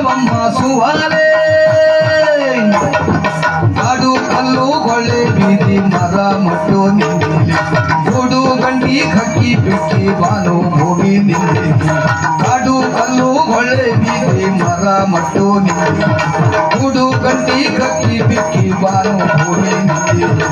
ನುಡಿವೆ ಒಮ್ಮ ಸುವಾಲೆ. ಕಾಡು ಕಲ್ಲು ಕೊಳ್ಳೆ ಬೀದಿ ಮರ ಮಟ್ಟು ನಿಂದಿದೆ ಗೂಡು ಗಂಡಿ ಕಕ್ಕಿ ಬಿಟ್ಟಿ ಬಾನು ಭೂಮಿ ನಿಂದಿದೆ ಕಾಡು ಕಲ್ಲು ಕೊಳ್ಳೆ ಬೀದಿ ಮರ ಮಟ್ಟು ನಿಂದಿದೆ ಗೂಡು ಗಂಡಿ ಕಕ್ಕಿ ಬಿಟ್ಟಿ ಬಾನು ಭೂಮಿ ನಿಂದಿದೆ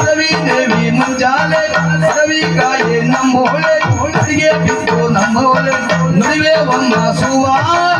ಅರವಿ ದೇವಿ ಮುಂಜಾಲೆ ಅರವಿ ಕಾಯೆ ನಮ್ಮ ಹೊಳೆ ಅಡಿಗೆ ಬಿದ್ದು ನಮ್ಮ ಹೊಳೆ ನಡುವೆ ಒಮ್ಮ ಸುವಾಲೆ.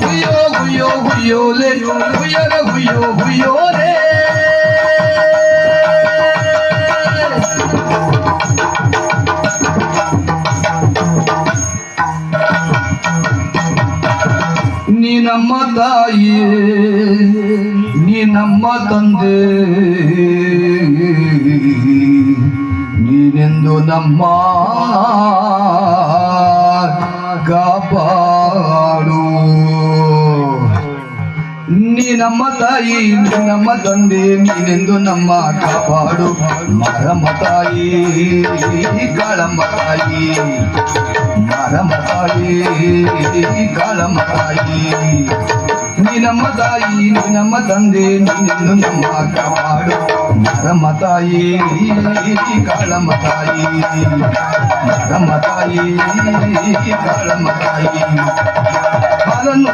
Huyole, huyole, huyole, huyole ನೀ ನಮ್ಮ ತಾಯಿ ನೀ ನಮ್ಮ ತಂದೆ. ನೀನೆಂದು ನಮ್ಮ ಕಾಪಾಡು ನಮ್ಮ ತಾಯಿ ನೀ ನಮ್ಮ ತಂದೆ ನೀನೆಂದು ನಮ್ಮ ಕಾಪಾಡು ಮರಮ ತಾಯಿ ಕಾಳಮ್ಮ ತಾಯಿ ಮರಮ ತಾಯಿ ಕಾಳಮ್ಮ ತಾಯಿ ನೀ ನಮ್ಮ ತಾಯಿ ನೀ ನಮ್ಮ ತಂದೆ ನೀನೆಂದು ನಮ್ಮ ಕಾಪಾಡು ಮರಮ ತಾಯಿ ಕಾಳಮ್ಮ ತಾಯಿ ಮರಮ ತಾಯಿ ಕಾಳಮ್ಮ ತಾಯಿ ಹಾಲನ್ನು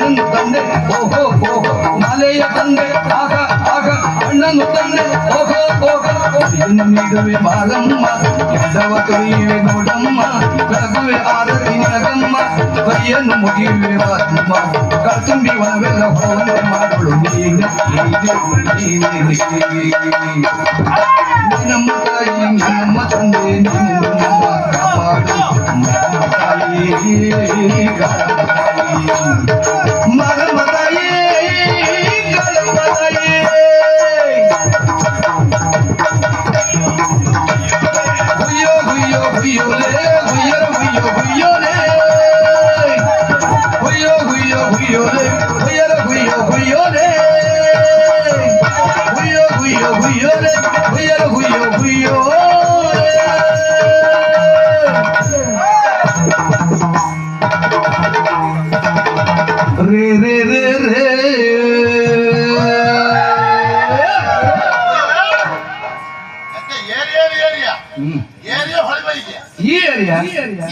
ತಂದೆ ಆಹಾ ಆಹಾ ಹೆಣ್ಣನ್ನು ತಂದೆ ಓಹೋ ಓಹೋ ಮಲೆಯ ತಂದೆ ಆಗ ಆಗ ಹಣ್ಣನ್ನು ತಂದೆ ಓಹೋ ಓಹೋ ಇದನ್ನು ನೀಡುವೆ ಬಾಲಮ್ಮ ಎಡವ ತೊರೆಯುವೆ ನೋಡಮ್ಮ ಬೆಳಗುವೆ ಆರತಿ ನಿನಗಮ್ಮ ಕೈಯನ್ನು ಮುಗಿಯುವೆ ಬಾರಮ್ಮ ಕಳ್ತುಂಬಿ ಒಳವೆಲ್ಲ ಹೋನೆ ಮಾಡಲು ನೀನೆ ನೀನೆ ನೀನೆ ನಮ್ಮ ತಾಯಿ ನಮ್ಮ ತಂದೆ ನೀನು குய்யோலே குய்யல குய்யோ குய்யோலே குய்யோ குய்யோ குய்யோலே குய்யல குய்யோ குய்யோ ரே ரே ரே ஏரியா? Area area.